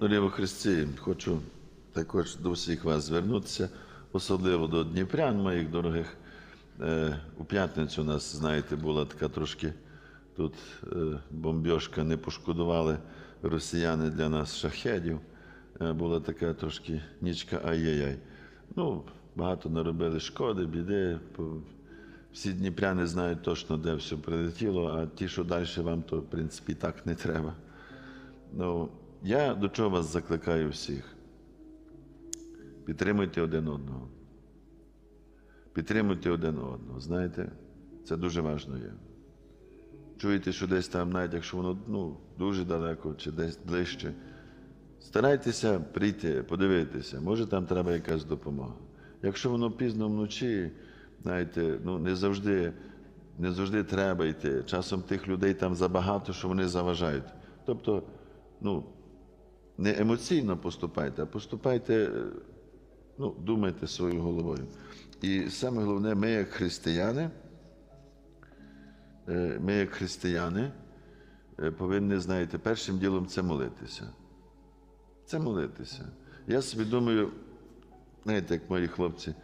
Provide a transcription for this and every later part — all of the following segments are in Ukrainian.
Дорогі во Христі, хочу також до всіх вас звернутися, особливо до дніпрян моїх дорогих. Е, У п'ятницю у нас, знаєте, була така трошки тут е, бомбьошка, не пошкодували росіяни для нас шахедів. Е, Була така трошки нічка ай-яй-яй. Ну, багато наробили шкоди, біди. Всі дніпряни знають точно, де все прилетіло, а ті, що далі вам, то в принципі так не треба. Ну, я до чого вас закликаю всіх. Підтримуйте один одного. Підтримуйте один одного. Знаєте, це дуже важливо є. Чуєте, що десь там, навіть якщо воно ну, дуже далеко чи десь ближче, старайтеся прийти, подивитися, може там треба якась допомога. Якщо воно пізно вночі, знаєте, ну не завжди, не завжди треба йти. Часом тих людей там забагато, що вони заважають. Тобто, ну, не емоційно поступайте, а поступайте, е, ну, думайте своєю головою. І саме головне, ми як християни, е, ми як християни е, повинні, знаєте, першим ділом це молитися. Це молитися. Я собі думаю, знаєте, як мої хлопці,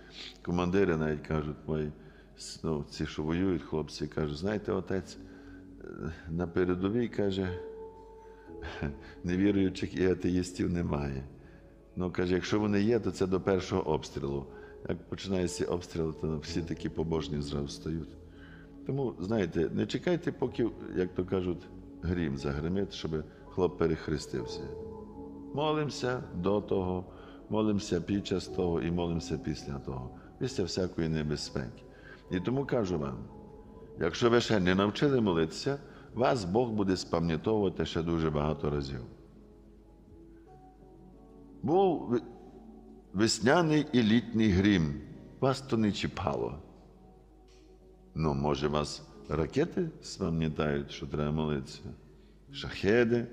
командири навіть кажуть, мої, ну, ці, що воюють, хлопці, кажуть, знаєте, отець на передовій каже, невіруючих і атеїстів немає. Ну, каже, якщо вони є, то це до першого обстрілу. Як починається обстріл, то всі такі побожні зразу стають. Тому, знаєте, не чекайте, поки, як то кажуть, грім загримить, щоб хлоп перехрестився. Молимося до того, молимося під час того і молимося після того, після всякої небезпеки. І тому кажу вам, якщо ви ще не навчили молитися, вас Бог буде спам'ятовувати ще дуже багато разів. Був весняний і літній грім, вас то не чіпало. Ну, може, вас ракети спам'ятають, що треба молитися, шахеди.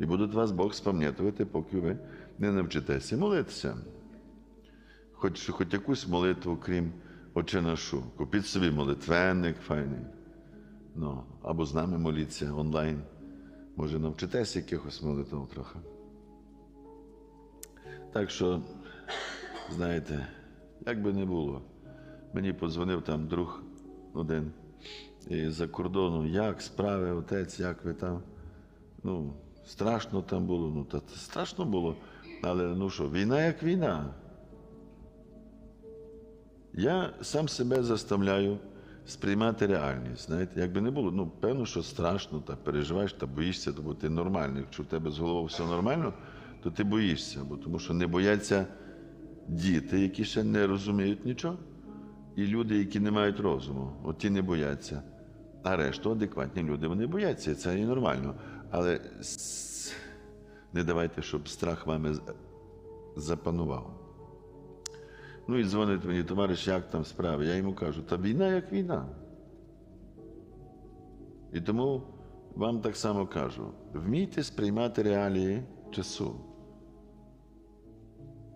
І будуть вас Бог спам'ятувати, поки ви не навчитеся молитися. Хоч, хоч якусь молитву, крім отчинашу. Купіть собі молитвенник файний. Ну, або з нами моліться онлайн. Може, навчитеся якихось молитв трохи. Так що, знаєте, як би не було, мені подзвонив там друг один із-за кордону, як справи, отець, як ви там. Ну, страшно там було, ну та страшно було. Але ну що, війна як війна. Я сам себе заставляю сприймати реальність. Знаєте, як би не було, ну, певно, що страшно, та переживаєш та боїшся, бо ти нормальний. Якщо в тебе з головою все нормально, то ти боїшся, бо тому що не бояться діти, які ще не розуміють нічого, і люди, які не мають розуму, от ті не бояться. А решту адекватні люди, вони бояться, і це і нормально. Але не давайте, щоб страх вами запанував. Ну і дзвонить мені, товариш, як там справи? Я йому кажу, та війна як війна. І тому вам так само кажу: вмійте сприймати реалії часу.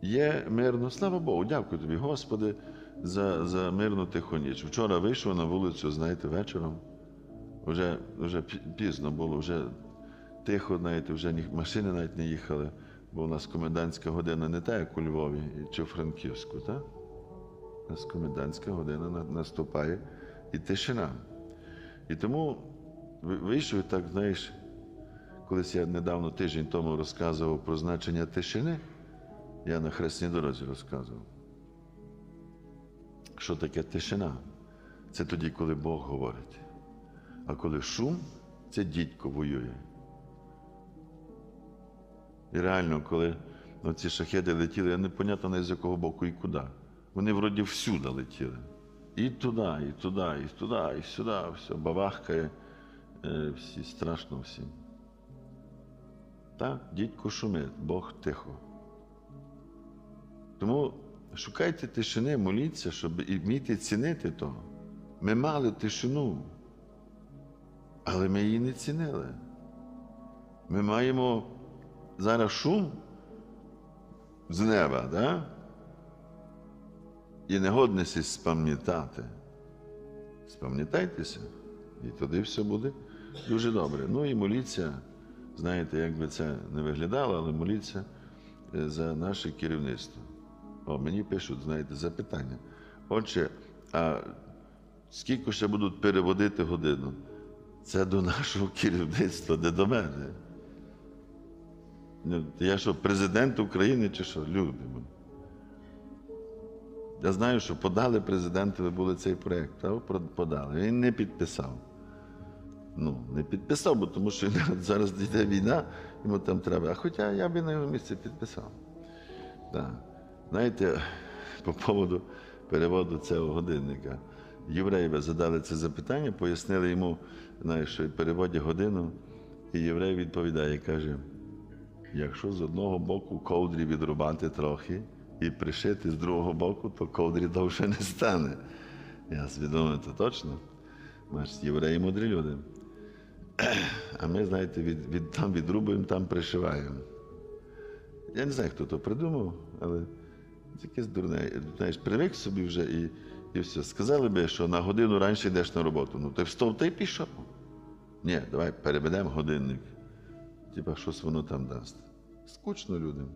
Є мирно, слава Богу, дякую тобі, Господи, за, за мирну тиху ніч. Вчора вийшов на вулицю, знаєте, вечором. Вже, вже пізно було, вже тихо, знаєте, вже машини навіть не їхали, бо у нас комендантська година не та, як у Львові чи у Франківську, так? У нас комендантська година наступає і тишина. І тому вийшов так, знаєш, колись я недавно тиждень тому розказував про значення тишини, я на хресній дорозі розказував. Що таке тишина? Це тоді, коли Бог говорить. А коли шум, це дідько воює. І реально, коли ці шахеди летіли, я не понятно з якого боку і куди. Вони вроді всюди летіли. І туди, і туди, і туди, і сюди, все бабахкає, е, всі страшно всім. Так, дідько шумить, Бог тихо. Тому шукайте тишини, моліться, щоб і вміти цінити того. Ми мали тишину, але ми її не цінили. Ми маємо зараз шум з неба, да? і негодності спам'ятати. Спам'ятайтеся, і тоді все буде дуже добре. Ну і моліться знаєте, як би це не виглядало, але моліться е, за наше керівництво. О, мені пишуть, знаєте, запитання. Отже, а скільки ще будуть переводити годину? Це до нашого керівництва, не до мене. Ну, Я що, президент України чи що? Люди. Я знаю, що подали президентові були цей проєкт, а подали. Він не підписав. Ну, не підписав, бо тому що зараз йде війна, йому там треба. А хоча я б на його місці підписав. Да. Знаєте, по поводу переводу цього годинника. Євреї задали це запитання, пояснили йому, знаєш, що переводять годину, і єврей відповідає, каже: якщо з одного боку ковдрі відрубати трохи і пришити з другого боку, то ковдрі довше не стане. Я свідомий, то точно. Маш, євреї мудрі люди. А ми, знаєте, від, від, там відрубуємо, там пришиваємо. Я не знаю, хто то придумав, але якесь дурне. Знаєш, привик собі вже і, і все. Сказали би, що на годину раніше йдеш на роботу. Ну, ти встав та й пішов. Ні, давай переведемо годинник. Типа, щось воно там дасть. Скучно людям.